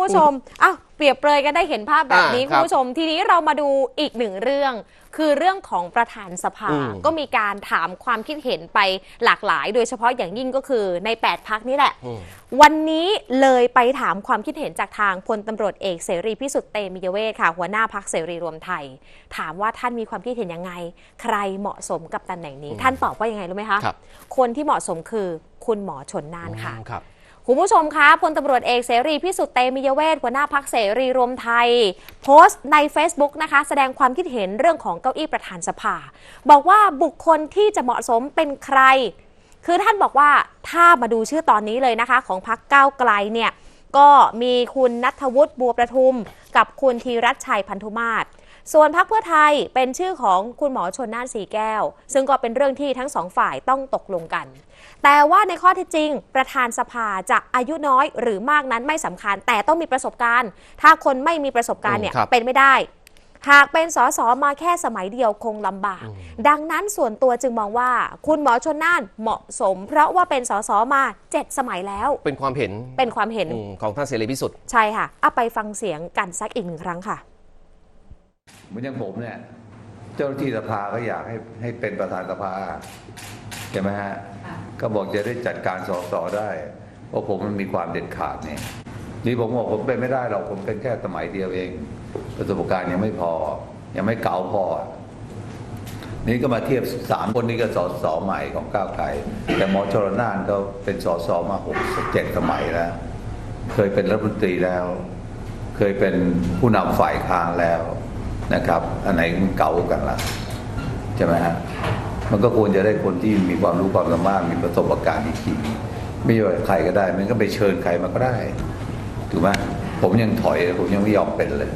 คุณผู้ชมอ้าวเปรียบเปรยกันได้เห็นภาพแบบนี้ อ่าคุณผู้ชม ทีนี้เรามาดูอีกหนึ่งเรื่อง คือเรื่องของประธานสภา อืมก็มีการถามความคิดเห็นไปหลากหลาย โดยเฉพาะอย่างยิ่งก็คือใน 8พักนี้แหละ อืม วันนี้เลยไปถามความคิดเห็นจากทางพลตำรวจเอกเสรีพิสุทธิ์เตมียเวทค่ะ หัวหน้าพักเสรีรวมไทย ถามว่าท่านมีความคิดเห็นยังไง ใครเหมาะสมกับตำแหน่งนี้ ท่านตอบว่ายังไงรู้ไหมคะครับ คนที่เหมาะสมคือคุณหมอชนน่านค่ะครับ คุณผู้ชมคะพลตำรวจเอกเสรีพิสุทธิ์เตมียเวทหัวหน้าพักเสรีรวมไทย โพสต์ใน Facebook นะคะ แสดงความคิดเห็นเรื่องของเก้าอี้ประธานสภา บอกว่าบุคคลที่จะเหมาะสมเป็นใคร คือท่านบอกว่าถ้ามาดูชื่อตอนนี้เลยนะคะ ของพักก้าวไกลเนี่ยก็มีคุณนัทวุฒิบัวประทุม กับคุณธีรัชชัยพันธุมาศ ส่วนพักเพื่อไทยเป็นชื่อของคุณหมอชนน่านสีแก้ว ซึ่งก็เป็นเรื่องที่ทั้งสองฝ่ายต้องตกลงกัน แต่ว่าในข้อเท็จจริง ประธานสภาจะอายุน้อยหรือมากนั้นไม่สำคัญ แต่ต้องมีประสบการณ์ ถ้าคนไม่มีประสบการณ์เนี่ยอืมครับเป็นไม่ได้หากเป็นสสมาแค่สมัยเดียวคงลำบาก ดังนั้นส่วนตัวจึงมองว่า คุณหมอชนน่านเหมาะสม เพราะว่าเป็นสสมาเจ็ดสมัยแล้ว เป็นความเห็นเป็นความเห็นอืมของท่านเสรีพิสุทธิ์ใช่ค่ะเอาไปฟังเสียงกันสักอีกหนึ่งครั้งค่ะ เหมือนอย่างผมเนี่ย เจ้าหน้าที่สภาก็อยากให้ให้เป็นประธานสภาใช่ไหมฮะ ก็บอกจะได้จัดการสอสอได้ เพราะผมมันมีความเด็ดขาดเนี่ยนี่ผมบอกผมเป็นไม่ได้หรอกผมเป็นแค่สมัยเดียวเอง ประสบการณ์ยังไม่พอ ยังไม่เก่าพอ นี่ก็มาเทียบสามคนนี้ก็สอสอใหม่ของก้าวไกลแต่หมอชลนานก็เป็นสอสอมาหกเจ็ดสมัยแล้ว เคยเป็นรัฐมนตรีแล้ว เคยเป็นผู้นำฝ่ายค้านแล้ว นะครับ อันไหนมันเก่ากันล่ะใช่ไหมฮะมันก็ควรจะได้คนที่มีความรู้ความสามารถมีประสบการณ์จริงไม่ใช่ว่าใครก็ได้ มันก็ไปเชิญใครมาก็ได้ ถูกไหมผมยังถอยผมยังไม่ยอมเป็นเลย